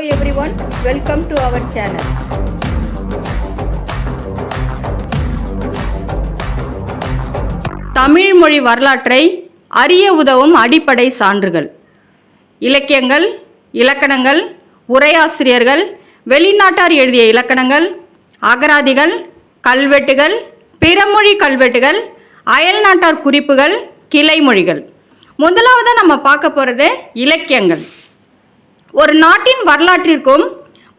Hello everyone welcome to our channel Tamil மொழி வரலாற்றை அறிய உதவும் அடிப்படை சான்றுகள். இலக்கியங்கள் இலக்கணங்கள் உரையாசிரியர்கள் வெளிநாட்டார் எழுதிய இலக்கணங்கள் அகராதிகள் கல்வெட்டுகள் பிறமொழி கல்வெட்டுகள் அயல்நாட்டார் குறிப்புகள் கிளைமொழிகள் முதலாவது நம்ம பார்க்க போகிறது இலக்கியங்கள். ஒரு நாட்டின் வரலாற்றிற்கும்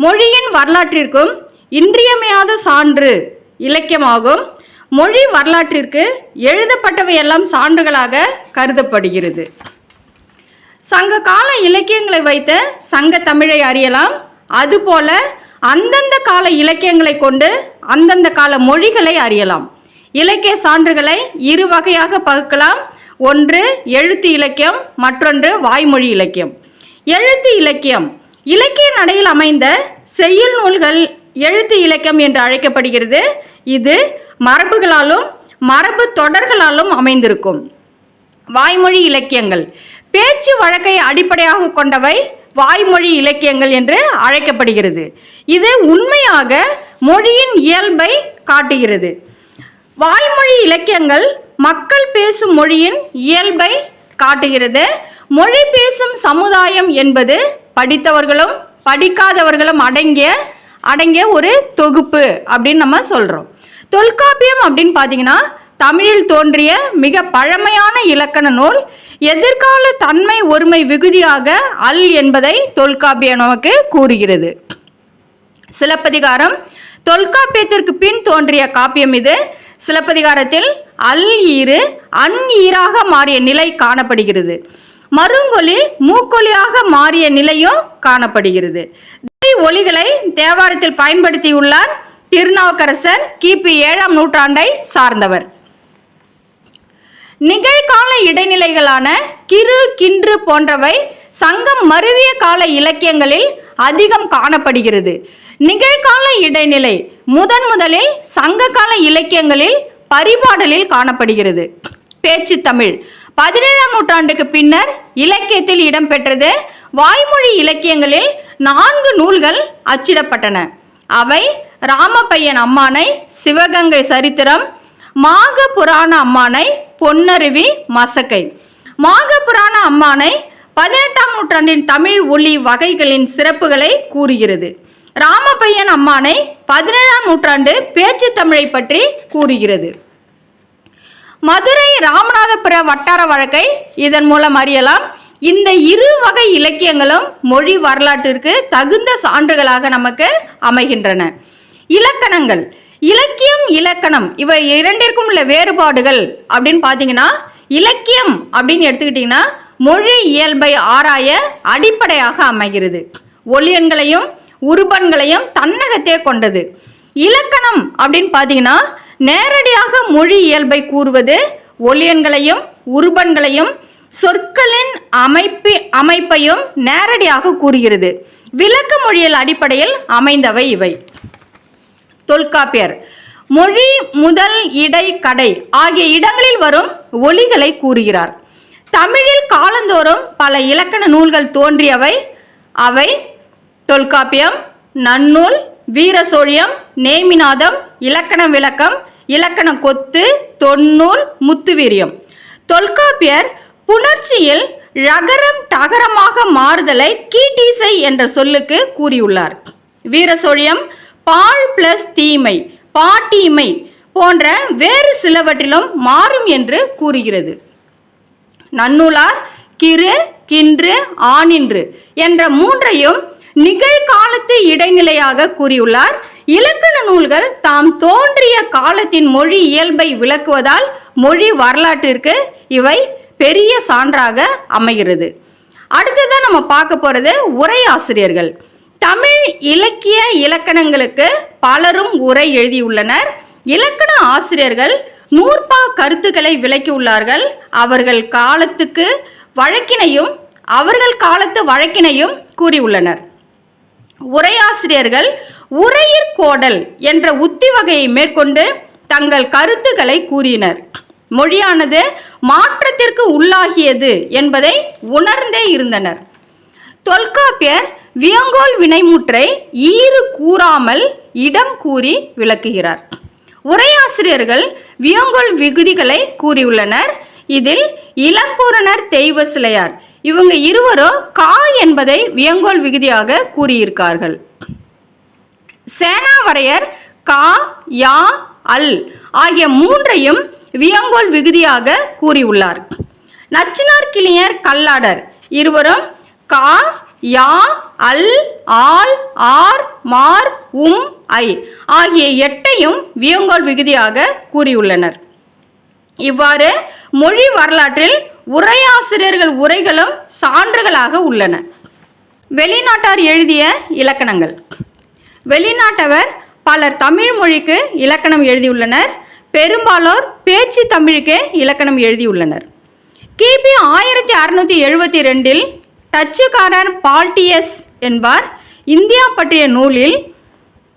மொழியின் வரலாற்றிற்கும் இன்றியமையாத சான்று இலக்கியமாகும். மொழி வரலாற்றிற்கு எழுதப்பட்டவையெல்லாம் சான்றுகளாக கருதப்படுகிறது. சங்க கால இலக்கியங்களை வைத்த சங்க தமிழை அறியலாம். அதுபோல அந்தந்த கால இலக்கியங்களை கொண்டு அந்தந்த கால மொழிகளை அறியலாம். இலக்கிய சான்றுகளை இரு வகையாக பகுக்கலாம். ஒன்று எழுத்து இலக்கியம் மற்றொன்று வாய்மொழி இலக்கியம். எழுத்து இலக்கியம். இலக்கிய நடையில் அமைந்த செய்யுள் நூல்கள் எழுத்து இலக்கியம் என்று அழைக்கப்படுகிறது. இது மரபுகளாலும் மரபு தொடர்களாலும் அமைந்திருக்கும். வாய்மொழி இலக்கியங்கள். பேச்சு வழக்கை அடிப்படையாக கொண்டவை வாய்மொழி இலக்கியங்கள் என்று அழைக்கப்படுகிறது. இது உண்மையாக மொழியின் இயல்பை காட்டுகிறது. வாய்மொழி இலக்கியங்கள் மக்கள் பேசும் மொழியின் இயல்பை காட்டுகிறது. மொழி பேசும் சமுதாயம் என்பது படித்தவர்களும் படிக்காதவர்களும் அடங்கிய அடங்கிய ஒரு தொகுப்பு அப்படின்னு நம்ம சொல்கிறோம் தொல்காப்பியம் அப்படின்னு பார்த்தீங்கன்னா தமிழில் தோன்றிய மிக பழமையான இலக்கண நூல் எதிர்கால தன்மை ஒருமை விகுதியாக அல் என்பதை தொல்காப்பியம் நமக்கு கூறுகிறது. சிலப்பதிகாரம் தொல்காப்பியத்திற்கு பின் தோன்றிய காப்பியம் இது. சிலப்பதிகாரத்தில் அல் ஈறு அன் ஈராக மாறிய நிலை காணப்படுகிறது. மருங்கொலி மூக்கொலியாக மாறிய நிலையும் காணப்படுகிறது. ஒலிகளை தேவாரத்தில் பயன்படுத்தியுள்ளார் திருநாவுக்கரசர் கிபி ஏழாம் நூற்றாண்டை சார்ந்தவர். நிகழ்கால இடைநிலைகளான கிறு கின்று போன்றவை சங்கம் மருவிய கால இலக்கியங்களில் அதிகம் காணப்படுகிறது. நிகழ்கால இடைநிலை முதன் முதலில் சங்க கால இலக்கியங்களில் பரிபாடலில் காணப்படுகிறது. பேச்சு தமிழ் பதினேழாம் நூற்றாண்டுக்கு பின்னர் இலக்கியத்தில் இடம்பெற்றது. வாய்மொழி இலக்கியங்களில் நான்கு நூல்கள் அச்சிடப்பட்டன. அவை ராமப்பையன் அம்மானை சிவகங்கை சரித்திரம் மாக புராண அம்மானை பொன்னருவி மசக்கை. மாக புராண அம்மானை பதினெட்டாம் நூற்றாண்டின் தமிழ் ஒலி வகைகளின் சிறப்புகளை கூறுகிறது. ராமப்பையன் அம்மானை பதினேழாம் நூற்றாண்டு பேச்சு தமிழை பற்றி கூறுகிறது. மதுரை ராமநாதபுர வட்டார வழக்கை இதன் மூலம் அறியலாம். இந்த இரு வகை இலக்கியங்களும் மொழி வரலாற்றிற்கு தகுந்த சான்றுகளாக நமக்கு அமைகின்றன. இலக்கணங்கள். இலக்கியம் இலக்கணம் இவை இரண்டிற்கும் உள்ள வேறுபாடுகள் அப்படின்னு பார்த்தீங்கன்னா இலக்கியம் அப்படின்னு எடுத்துக்கிட்டிங்கன்னா மொழி இயல்பை ஆராய அடிப்படையாக அமைகிறது. ஒளியன்களையும் உருபன்களையும் தன்னகத்தே கொண்டது. இலக்கணம் அப்படின்னு பார்த்தீங்கன்னா நேரடியாக மொழி இயல்பை கூறுவது ஒளியன்களையும் உருபன்களையும் சொற்களின் அமைப்பி அமைப்பையும் நேரடியாக கூறுகிறது. விளக்க மொழியல் அடிப்படையில் அமைந்தவை இவை. தொல்காப்பியர். மொழி முதல் இடை கடை ஆகிய இடங்களில் வரும் ஒலிகளை கூறுகிறார். தமிழில் காலந்தோறும் பல இலக்கண நூல்கள் தோன்றியவை. அவை தொல்காப்பியம் நன்னூல் வீரசோழியம் நேமிநாதம் இலக்கண விளக்கம் இலக்கண கொத்து தொன்னூல் முத்துவீரியம் தொல்காப்பியர் புணர்ச்சியில் ரகரம் டகரமாக மாறுதலை கீட்டீசை என்ற சொல்லுக்கு கூறியுள்ளார். வீரசோழியம் பால் பிளஸ் தீமை பாட்டீமை போன்ற வேறு சிலவற்றிலும் மாறும் என்று கூறுகிறது. நன்னூலார் கிரு கின்று ஆனின்று என்ற மூன்றையும் நிகழ்காலத்து இடைநிலையாக கூறியுள்ளார். இலக்கண நூல்கள் தாம் தோன்றிய காலத்தின் மொழி இயல்பை விளக்குவதால் மொழி வரலாற்றிற்கு இவை பெரிய சான்றாக அமைகிறது. அடுத்ததான் நம்ம பார்க்க போகிறது உரையாசிரியர்கள் தமிழ் இலக்கிய இலக்கணங்களுக்கு பலரும் உரை எழுதியுள்ளனர். இலக்கண ஆசிரியர்கள் நூற்பா கருத்துக்களை விளக்கியுள்ளார்கள். அவர்கள் காலத்துக்கு வழக்கினையும் அவர்கள் காலத்து வழக்கினையும் கூறியுள்ளனர். உரையாசிரியர்கள் உரையிற் கோடல் என்ற உத்தி வகையை மேற்கொண்டு தங்கள் கருத்துக்களை கூறினர். மொழியானது மாற்றத்திற்கு உள்ளாகியது என்பதை உணர்ந்தே இருந்தனர். தொல்காப்பியர் வியங்கோல் வினைமுற்றை ஈறு கூறாமல் இடம் கூறி விளக்குகிறார். உரையாசிரியர்கள் வியங்கோல் விகுதிகளை கூறியுள்ளனர். இதில் இளம்பூரணர் தெய்வ சிலையார் இவங்க இருவரும் கா என்பதை வியங்கோல் விகுதியாக கூறியிருக்கார்கள். சேனாவரையர் கா யா அல் ஆகிய மூன்றையும் வியங்கோல் விகுதியாக கூறியுள்ளார். நச்சினார் கிளியர் கல்லாடர் இருவரும் கா யா அல் ஆல் ஆர் மார் உம் ஐ ஆகிய எட்டையும் வியங்கோல் விகுதியாக கூறியுள்ளனர். இவ்வாறு மொழி வரலாற்றில் உரையாசிரியர்கள் உரைகளும் சான்றுகளாக உள்ளன. வெளிநாட்டார் எழுதிய இலக்கணங்கள். வெளிநாட்டவர் பலர் தமிழ் மொழிக்கு இலக்கணம் எழுதியுள்ளனர். பெரும்பாலோர் பேச்சு தமிழுக்கே இலக்கணம் எழுதியுள்ளனர். கிபி ஆயிரத்தி அறுநூற்றி எழுபத்தி ரெண்டில் டச்சுக்காரர் பால்டியஸ் என்பார். இந்தியா பற்றிய நூலில்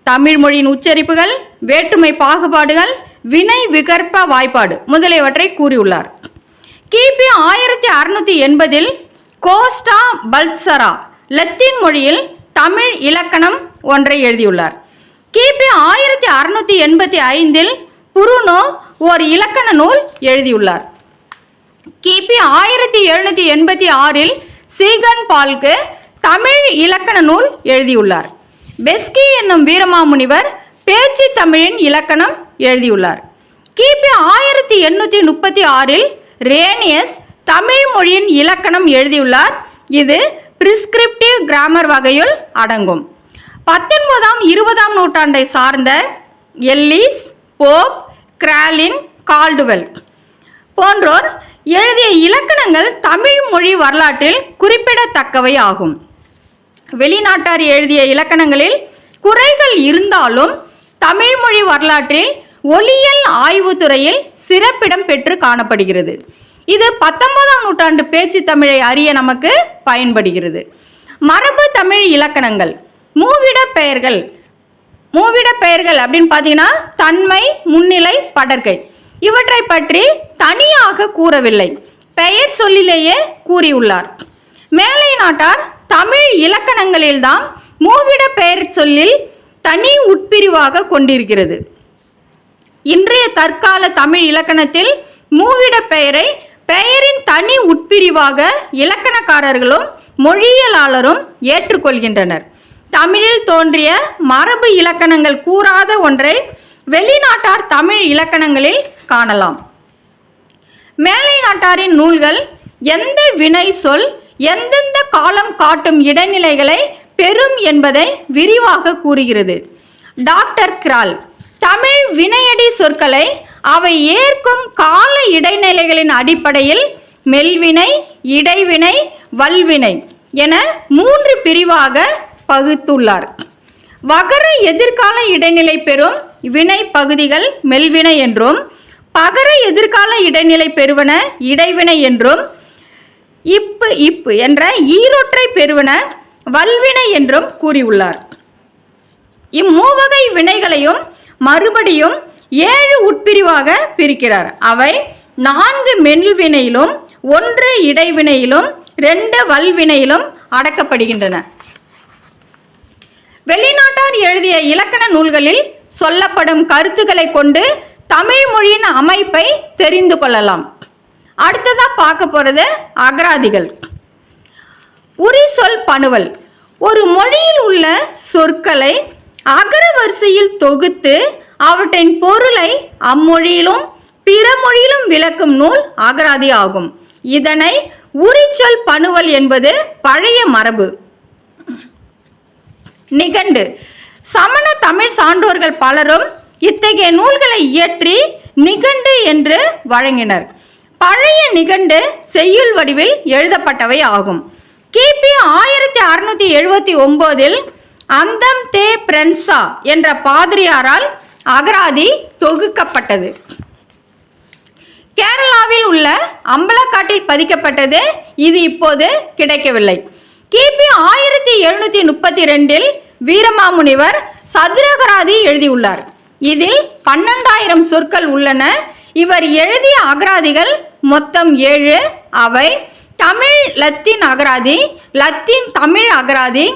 தமிழ் மொழியின் உச்சரிப்புகள் வேற்றுமை பாகுபாடுகள் வினை விகற்ப வாய்ப்பாடு முதலியவற்றை கூறியுள்ளார். கிபி ஆயிரத்தி அறுநூற்றி எண்பதில் கோஸ்டா பல்சரா லத்தீன் மொழியில் தமிழ் இலக்கணம் ஒன்றை எழுதியுள்ளார். கிபி ஆயிரத்தி அறுநூற்றி எண்பத்தி ஐந்தில் புருனோ ஓர் இலக்கண நூல் எழுதியுள்ளார். கிபி ஆயிரத்தி எழுநூற்றி எண்பத்தி ஆறில் சீகன் பால்கு தமிழ் இலக்கண நூல் எழுதியுள்ளார். பெஸ்கி என்னும் வீரமாமுனிவர் பேச்சு தமிழின் இலக்கணம் எழுதியுள்ளார். கிபி ஆயிரத்தி எண்ணூற்றி முப்பத்தி ஆறில் ரேனியஸ் தமிழ் மொழியின் இலக்கணம் எழுதியுள்ளார். இது பிரிஸ்கிரிப்டிவ் கிராமர் வகையில் அடங்கும். பத்தொன்பதாம் இருபதாம் நூற்றாண்டை சார்ந்த எல்லிஸ் போப் கிராலின் கால்டுவெல் போன்றோர் எழுதிய இலக்கணங்கள் தமிழ் மொழி வரலாற்றில் குறிப்பிடத்தக்கவை ஆகும். வெளிநாட்டார் எழுதிய இலக்கணங்களில் குறைகள் இருந்தாலும் தமிழ் மொழி வரலாற்றில் ஒளியியல் ஆய்வுத்துறையில் சிறப்பிடம் பெற்று காணப்படுகிறது. இது பத்தொன்பதாம் நூற்றாண்டு பேச்சு தமிழை அறிய நமக்கு பயன்படுகிறது. மரபு தமிழ் இலக்கணங்கள் மூவிட பெயர்கள் மூவிட பெயர்கள் அப்படின்னு பார்த்தீங்கன்னா தன்மை முன்னிலை படர்கை இவற்றை பற்றி தனியாக கூறவில்லை. பெயர் சொல்லிலேயே கூறியுள்ளார். மேலை நாட்டார் தமிழ் இலக்கணங்களில்தான் மூவிட பெயர் சொல்லில் தனி உட்பிரிவாக கொண்டிருக்கிறது. இன்றைய தற்கால தமிழ் இலக்கணத்தில் மூவிட பெயரை பெயரின் தனி உட்பிரிவாக இலக்கணக்காரர்களும் மொழியியலாளரும் ஏற்றுக்கொள்கின்றனர். தமிழில் தோன்றிய மரபு இலக்கணங்கள் கூறாத ஒன்றை வெளிநாட்டார் தமிழ் இலக்கணங்களில் காணலாம். மேலை நாட்டாரின் நூல்கள் எந்த வினை சொல் எந்தெந்த காலம் காட்டும் இடைநிலைகளை பெறும் என்பதை விரிவாக கூறுகிறது. டாக்டர் கிரால் தமிழ் வினையடி சொற்களை அவை ஏற்கும் கால இடைநிலைகளின் அடிப்படையில் மெல்வினை இடைவினை வல்வினை என மூன்று பிரிவாக பகுத்துள்ளார். வகர எதிர்கால இடைநிலை பெறும் வினை பகுதிகள் மெல்வினை என்றும் பகர எதிர்கால இடைநிலை பெறுவன இடைவினை என்றும் இப்பு இப்பு என்ற ஈரொற்றை பெறுவன வல்வினை என்றும் கூறியுள்ளார். இம்மூவகை வினைகளையும் மறுபடியும் ஏழு உட்பிரிவாக பிரிக்கிறார். அவை நான்கு மெல்வினையிலும் ஒன்று இடைவினையிலும் ரெண்டு வல்வினையிலும் அடக்கப்படுகின்றன. வெளிநாட்டார் எழுதிய இலக்கண நூல்களில் சொல்லப்படும் கருத்துக்களை கொண்டு தமிழ் மொழியின் அமைப்பை தெரிந்து கொள்ளலாம். அடுத்ததாக பார்க்க போகிறது அகராதிகள். உரி சொல் பணுவல். ஒரு மொழியில் உள்ள சொற்களை அகர வரிசையில் தொகுத்து அவற்றின் பொருளை அம்மொழியிலும் பிற மொழியிலும் விளக்கும் நூல் அகராதி ஆகும். இதனை உரிச்சொல் பணுவல் என்பது பழைய மரபு. நிகண்டு. சமண தமிழ் சான்றோர்கள் பலரும் இத்தகைய நூல்களை இயற்றி நிகண்டு என்று வழங்கினர். பழைய நிகண்டு செய்யுள் வடிவில் எழுதப்பட்டவை ஆகும். கிபி ஆயிரத்தி அறுநூத்தி எழுபத்தி ஒன்பதில் அந்தம் தே பிரன்சா என்ற பாதிரியாரால் அகராதி தொகுக்கப்பட்டது. கேரளாவில் உள்ள அம்பலக்காட்டில் பதிக்கப்பட்டது இது இப்போது கிடைக்கவில்லை. கிபி ஆயிரத்தி எழுநூற்றி முப்பத்தி ரெண்டில் வீரமாமுனிவர் சதுரகராதி எழுதியுள்ளார். இதில் பன்னெண்டாயிரம் சொற்கள் உள்ளன. இவர் எழுதிய அகராதிகள் மொத்தம் ஏழு. அவை தமிழ் லத்தீன் அகராதி லத்தீன் தமிழ் அகராதி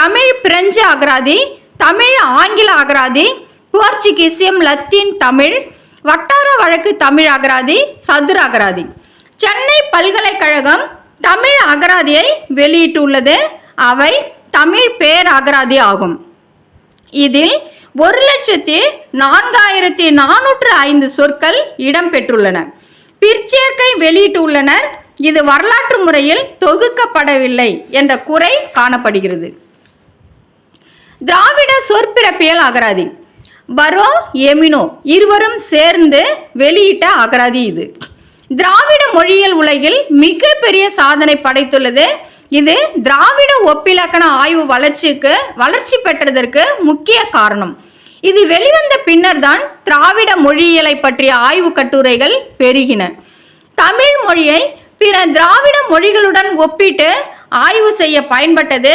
தமிழ் பிரெஞ்சு அகராதி தமிழ் ஆங்கில அகராதி போர்ச்சுகீசியம் லத்தீன் தமிழ் வட்டார வழக்கு தமிழ் அகராதி சதுர அகராதி. சென்னை பல்கலைக்கழகம் தமிழ் அகராதியை வெளியிட்டுள்ளது. அவை தமிழ் பேர் அகராதி ஆகும். இதில் ஒரு லட்சத்தி நான்காயிரத்தி நானூற்று ஐந்து சொற்கள் இடம்பெற்றுள்ளன. பிற்சேர்க்கை வெளியிட்டுள்ளனர். இது வரலாற்று முறையில் தொகுக்கப்படவில்லை என்ற குறை காணப்படுகிறது. திராவிட சொற்பிறப்பியல் அகராதி. பரோ எமினோ இருவரும் சேர்ந்து வெளியிட்ட அகராதி இது. திராவிட மொழியியல் உலகில் மிகப்பெரிய சாதனை படைத்துள்ளது. இது திராவிட ஒப்பிலக்கண ஆய்வு வளர்ச்சிக்கு வளர்ச்சி பெற்றதற்கு முக்கிய காரணம். இது வெளிவந்த பின்னர் தான் திராவிட மொழியியலை பற்றிய ஆய்வு கட்டுரைகள் பெருகின. தமிழ் மொழியை பிற திராவிட மொழிகளுடன் ஒப்பிட்டு ஆய்வு செய்ய பயன்பட்டது.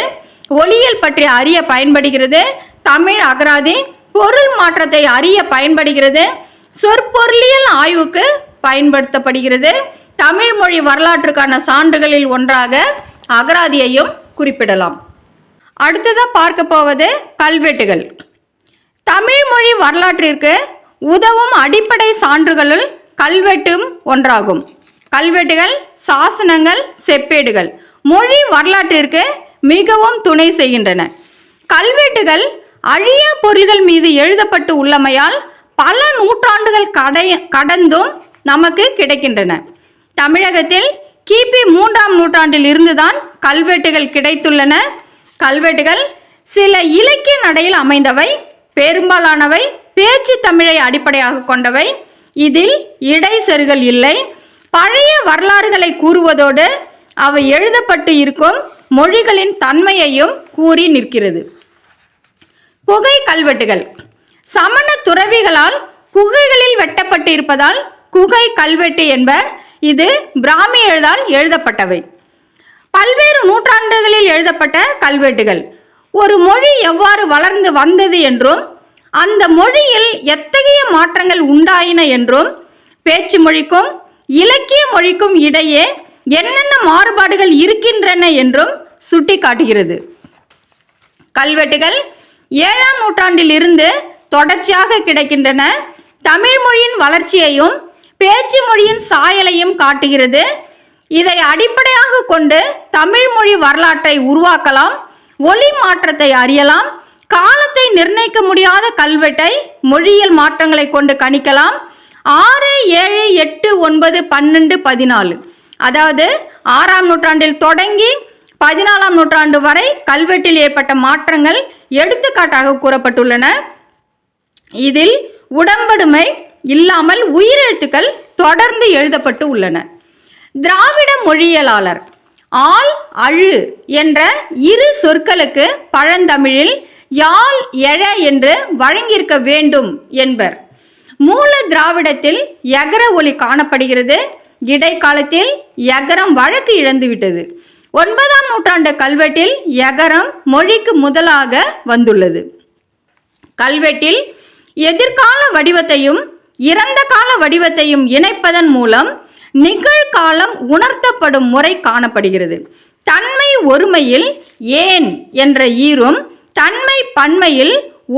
ஒளியியல் பற்றி அறிய பயன்படுகிறது. தமிழ் அகராதி பொருள் மாற்றத்தை அறிய பயன்படுகிறது. சொற்பொருளியல் ஆய்வுக்கு பயன்படுத்தப்படுகிறது. தமிழ் மொழி வரலாற்றுக்கான சான்றுகளில் ஒன்றாக அகராதியையும் குறிப்பிடலாம். அடுத்ததாக பார்க்க போவது கல்வெட்டுகள். தமிழ் மொழி வரலாற்றிற்கு உதவும் அடிப்படை சான்றுகளுள் கல்வெட்டும் ஒன்றாகும். கல்வெட்டுகள் சாசனங்கள் செப்பேடுகள். மொழி வரலாற்றிற்கு மிகவும் துணை செய்கின்றன. கல்வெட்டுகள் அழியா பொருள்கள் மீது எழுதப்பட்டு உள்ளமையால் பல நூற்றாண்டுகள் கடை கடந்தும் நமக்கு கிடைக்கின்றன. தமிழகத்தில் கிபி மூன்றாம் நூற்றாண்டில் இருந்துதான் கல்வெட்டுகள் கிடைத்துள்ளன. கல்வெட்டுகள் சில இலக்கிய நடையில் அமைந்தவை பெரும்பாலானவை பேச்சு தமிழை அடிப்படையாக கொண்டவை. இதில் இடைசெருகல் இல்லை. பழைய வரலாறுகளை கூறுவதோடு அவை எழுதப்பட்டு இருக்கும் மொழிகளின் தன்மையையும் கூறி நிற்கிறது. குகை கல்வெட்டுகள். சமண துறவிகளால் குகைகளில் வெட்டப்பட்டு இருப்பதால் குகை கல்வெட்டு என்பர். இது பிராமி எழுதால் எழுதப்பட்டவை. பல்வேறு நூற்றாண்டுகளில் எழுதப்பட்ட கல்வெட்டுகள். ஒரு மொழி எவ்வாறு வளர்ந்து வந்தது என்றும் அந்த மொழியில் எத்தகைய மாற்றங்கள் உண்டாயின என்றும் பேச்சு மொழிக்கும் இலக்கிய மொழிக்கும் இடையே என்னென்ன மாறுபாடுகள் இருக்கின்றன என்றும் சுட்டிக்காட்டுகிறது. கல்வெட்டுகள் ஏழாம் நூற்றாண்டில் இருந்து தொடர்ச்சியாக கிடைக்கின்றன. தமிழ் மொழியின் வளர்ச்சியையும் பேச்சு மொழியின் சாயலையும் காட்டுகிறது. இதை அடிப்படையாக கொண்டு தமிழ் மொழி வரலாற்றை உருவாக்கலாம் ஒலி மாற்றத்தை அறியலாம் காலத்தை நிர்ணயிக்க முடியாத கல்வெட்டை மொழியியல் மாற்றங்களை கொண்டு கணிக்கலாம். ஆறு ஏழு எட்டு ஒன்பது பன்னெண்டு பதினாலு. அதாவது ஆறாம் நூற்றாண்டில் தொடங்கி பதினாலாம் நூற்றாண்டு வரை கல்வெட்டில் ஏற்பட்ட மாற்றங்கள் எடுத்துக்காட்டாக கூறப்பட்டுள்ளன. இதில் உடம்படுமை இல்லாமல் உயிரெழுத்துக்கள் தொடர்ந்து எழுதப்பட்டு உள்ளன. திராவிட மொழியியலாளர் ஆள் அழு என்ற இரு சொற்களுக்கு பழந்தமிழில் யாழ் எழ என்று வழங்கியிருக்க வேண்டும் என்பர். மூல திராவிடத்தில் எகர ஒலி காணப்படுகிறது. இடைக்காலத்தில் யகரம் வழக்கு இழந்துவிட்டது. ஒன்பதாம் நூற்றாண்டு கல்வெட்டில் யகரம் மொழிக்கு முதலாக வந்துள்ளது. கல்வெட்டில் எதிர்கால வடிவத்தையும் இறந்த கால வடிவத்தையும் இணைப்பதன் மூலம் நிகழ்காலம் உணர்த்தப்படும் முறை காணப்படுகிறது. தன்மை ஒருமையில் ஏன் என்ற ஈரும் தன்மை பன்மையில்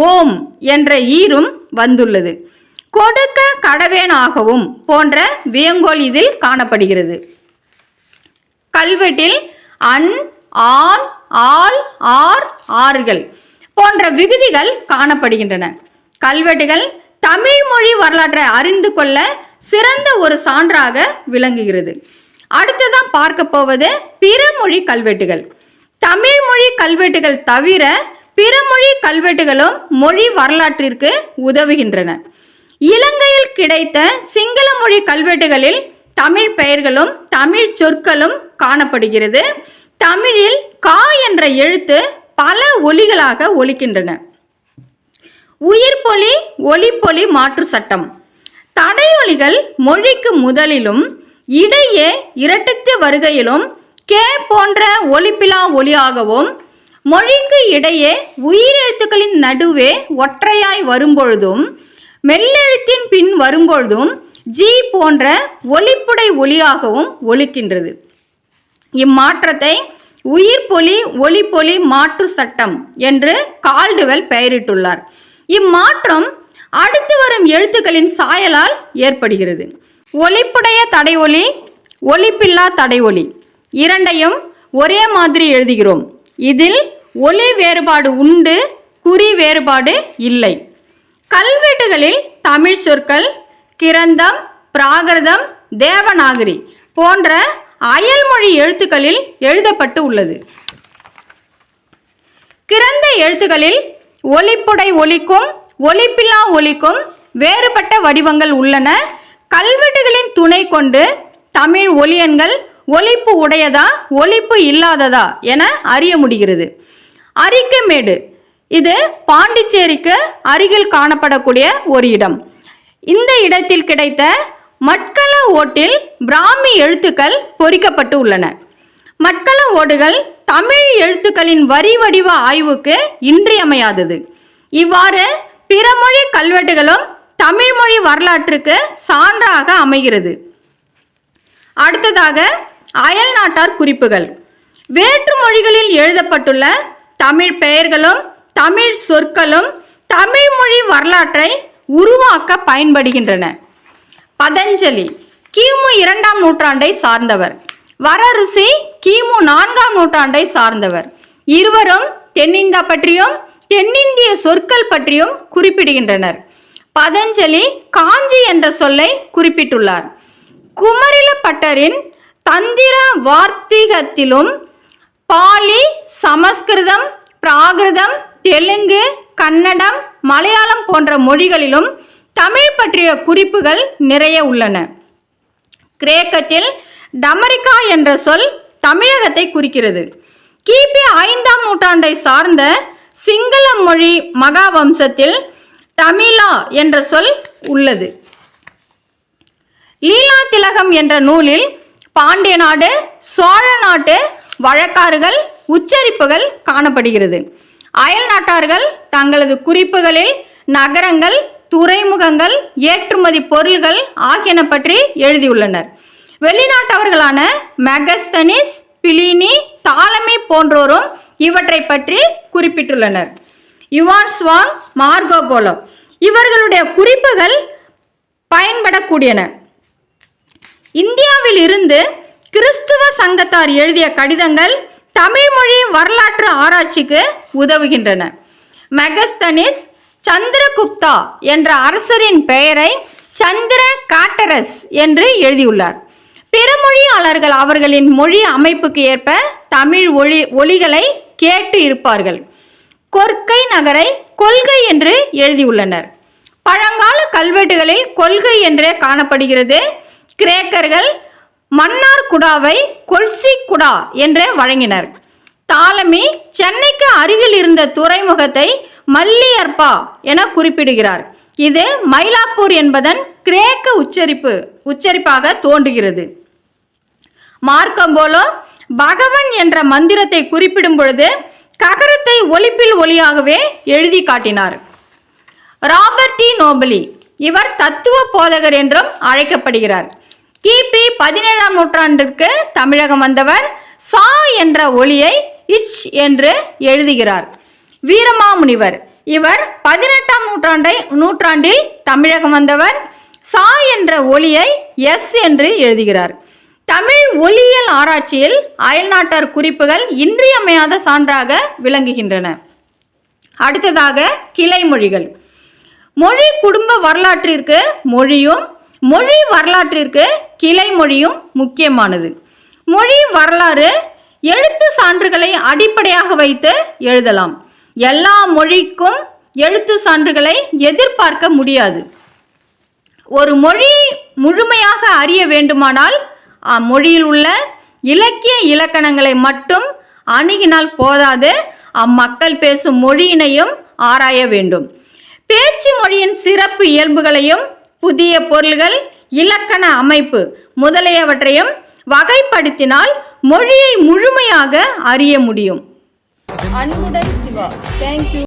ஓம் என்ற ஈரும் வந்துள்ளது. கொடுக்க கடவேனாகவும் போன்ற வியங்கோல் இதில் காணப்படுகிறது. கல்வெட்டில் அன் ஆன் ஆல் ஆர் ஆறுகள் போன்ற விகுதிகள் காணப்படுகின்றன. கல்வெட்டுகள் தமிழ் மொழி வரலாற்றை அறிந்து கொள்ள சிறந்த ஒரு சான்றாக விளங்குகிறது. அடுத்ததான் பார்க்க போவது பிற மொழி கல்வெட்டுகள். தமிழ் மொழி கல்வெட்டுகள் தவிர பிற மொழி கல்வெட்டுகளும் மொழி வரலாற்றிற்கு உதவுகின்றன. இலங்கையில் கிடைத்த சிங்கள மொழி கல்வெட்டுகளில் தமிழ் பெயர்களும் தமிழ் சொற்களும் காணப்படுகிறது. தமிழில் கா என்ற எழுத்து பல ஒலிகளாக ஒலிக்கின்றன. உயிர்பொலி ஒலிப்பொலி மாற்று சட்டம். தடையொலிகள் மொழிக்கு முதலிலும் இடையே இரட்டித்து வருகையிலும் கே போன்ற ஒலிப்பிலா ஒலியாகவும் மொழிக்கு இடையே உயிரெழுத்துக்களின் நடுவே ஒற்றையாய் வரும்பொழுதும் மெல்லெழுத்தின் பின் வரும்பொழுதும் ஜி போன்ற ஒலிப்புடை ஒலியாகவும் ஒலிக்கின்றது. இம்மாற்றத்தை உயிர்ப்பொலி ஒலிப்பொலி மாற்று சட்டம் என்று கால்டுவெல் பெயரிட்டுள்ளார். இம்மாற்றம் அடுத்து வரும் எழுத்துக்களின் சாயலால் ஏற்படுகிறது. ஒலிப்புடைய தடை ஒலி ஒலிப்பில்லா ஒலி இரண்டையும் ஒரே மாதிரி எழுதுகிறோம். இதில் ஒலி வேறுபாடு உண்டு குறி வேறுபாடு இல்லை. கல்வெட்டுகளில் தமிழ் சொற்கள் கிரந்தம் பிராகிருதம் தேவநாகரி போன்ற அயல்மொழி எழுத்துக்களில் எழுதப்பட்டு உள்ளது. கிரந்த எழுத்துக்களில் ஒலிப்புடை ஒலிக்கும் ஒலிப்பில்லா ஒலிக்கும் வேறுபட்ட வடிவங்கள் உள்ளன. கல்வெட்டுகளின் துணை கொண்டு தமிழ் ஒலியன்கள் ஒலிப்பு உடையதா ஒலிப்பு இல்லாததா என அறிய முடிகிறது. அரிக்கமேடு இது பாண்டிச்சேரிக்கு அருகில் காணப்படக்கூடிய ஒரு இடம். இந்த இடத்தில் கிடைத்த மட்கல ஓட்டில் பிராமி எழுத்துக்கள் பொறிக்கப்பட்டு உள்ளன. மட்கல ஓடுகள் தமிழ் எழுத்துக்களின் வரி வடிவ ஆய்வுக்கு இன்றியமையாதது. இவ்வாறு பிறமொழி கல்வெட்டுகளும் தமிழ் மொழி வரலாற்றுக்கு சான்றாக அமைகிறது. அடுத்ததாக அயல் நாட்டார் குறிப்புகள். வேற்று மொழிகளில் எழுதப்பட்டுள்ள தமிழ் பெயர்களும் தமிழ் சொற்களும் தமிழ் மொழி வரலாற்றை உருவாக்க பயன்படுகின்றன. பதஞ்சலி கிமு இரண்டாம் நூற்றாண்டை சார்ந்தவர். வரருசி கிமு நான்காம் நூற்றாண்டை சார்ந்தவர். இருவரும் தென்னிந்தா பற்றியும் தென்னிந்திய சொற்கள் பற்றியும் குறிப்பிடுகின்றனர். பதஞ்சலி காஞ்சி என்ற சொல்லை குறிப்பிட்டுள்ளார். குமரில பட்டரின் தந்திர வார்த்திகத்திலும் பாலி சமஸ்கிருதம் பிராகிருதம் தெலுங்கு கன்னடம் மலையாளம் போன்ற மொழிகளிலும் தமிழ் பற்றிய குறிப்புகள் நிறைய உள்ளன. கிரேக்கத்தில் டமரிக்கா என்ற சொல் தமிழகத்தை குறிக்கிறது. கிபி ஐந்தாம் நூற்றாண்டை சார்ந்த சிங்கள மொழி மகாவம்சத்தில் தமிழா என்ற சொல் உள்ளது. லீலா திலகம் என்ற நூலில் பாண்டிய நாடு சோழ நாட்டு வழக்காறுகள் உச்சரிப்புகள் காணப்படுகிறது. அயல் நாட்டார்கள் தங்களது குறிப்புகளில் நகரங்கள் துறைமுகங்கள் ஏற்றுமதி பொருள்கள் ஆகியன பற்றி எழுதியுள்ளனர். வெளிநாட்டவர்களான மெகஸ்தனிஸ் பிலினி தாலமி போன்றோரும் இவற்றை பற்றி குறிப்பிட்டுள்ளனர். யுவான் ஸ்வாங் மார்கோபோலோ இவர்களுடைய குறிப்புகள் பயன்படக்கூடியன. இந்தியாவில் இருந்து கிறிஸ்துவ சங்கத்தார் எழுதிய கடிதங்கள் தமிழ் மொழி வரலாற்று ஆராய்ச்சிக்கு உதவுகின்றன. மெகஸ்தனிஸ் சந்திரகுப்தா என்ற அரசரின் பெயரை சந்திர காட்டரஸ் என்று எழுதியுள்ளார். பிற மொழியாளர்கள் அவர்களின் மொழி அமைப்புக்கு ஏற்ப தமிழ் ஒளி ஒலிகளை கேட்டு இருப்பார்கள். கொற்கை நகரை கொள்கை என்று எழுதியுள்ளனர். பழங்கால கல்வெட்டுகளில் கொள்கை என்றே காணப்படுகிறது. கிரேக்கர்கள் மன்ன குடாவை கொல்சி குடா என்று வழங்கினர். தாலமி சென்னைக்கு அருகில் இருந்த துறைமுகத்தை மல்லியர்பா என குறிப்பிடுகிறார். இது மயிலாப்பூர் என்பதன் கிரேக்க உச்சரிப்பு உச்சரிப்பாக தோன்றுகிறது. மார்க்கம்போலோ பகவன் என்ற மந்திரத்தை குறிப்பிடும் பொழுது ககரத்தை ஒலிப்பில் ஒலியாகவே எழுதி காட்டினார். ராபர்ட் டி நோபலி இவர் தத்துவ போதகர் என்றும் அழைக்கப்படுகிறார். கிபி பதினேழாம் நூற்றாண்டிற்கு தமிழகம் வந்தவர் சா என்ற ஒலியை இச் என்று எழுதுகிறார். வீரமாமுனிவர். இவர் பதினெட்டாம் நூற்றாண்டை நூற்றாண்டில் தமிழகம் வந்தவர். சா என்ற ஒலியை எஸ் என்று எழுதுகிறார். தமிழ் ஒளியியல் ஆராய்ச்சியில் அயல்நாட்டார் குறிப்புகள் இன்றியமையாத சான்றாக விளங்குகின்றன. அடுத்ததாக கிளை மொழிகள் மொழி குடும்ப வரலாற்றிற்கு மொழியும் மொழி வரலாற்றிற்கு கிளை மொழியும் முக்கியமானது. மொழி வரலாறு எழுத்து சான்றுகளை அடிப்படையாக வைத்து எழுதலாம். எல்லா மொழிக்கும் எழுத்து சான்றுகளை எதிர்பார்க்க முடியாது. ஒரு மொழி முழுமையாக அறிய வேண்டுமானால் அம்மொழியில் உள்ள இலக்கிய இலக்கணங்களை மட்டும் அணுகினால் போதாது அம்மக்கள் பேசும் மொழியினையும் ஆராய வேண்டும். பேச்சு மொழியின் சிறப்பு இயல்புகளையும் புதிய பொருள்கள் இலக்கண அமைப்பு முதலியவற்றையும் வகைப்படுத்தினால் மொழியை முழுமையாக அறிய முடியும். அன்புடன் சிவா. தேங்க்யூ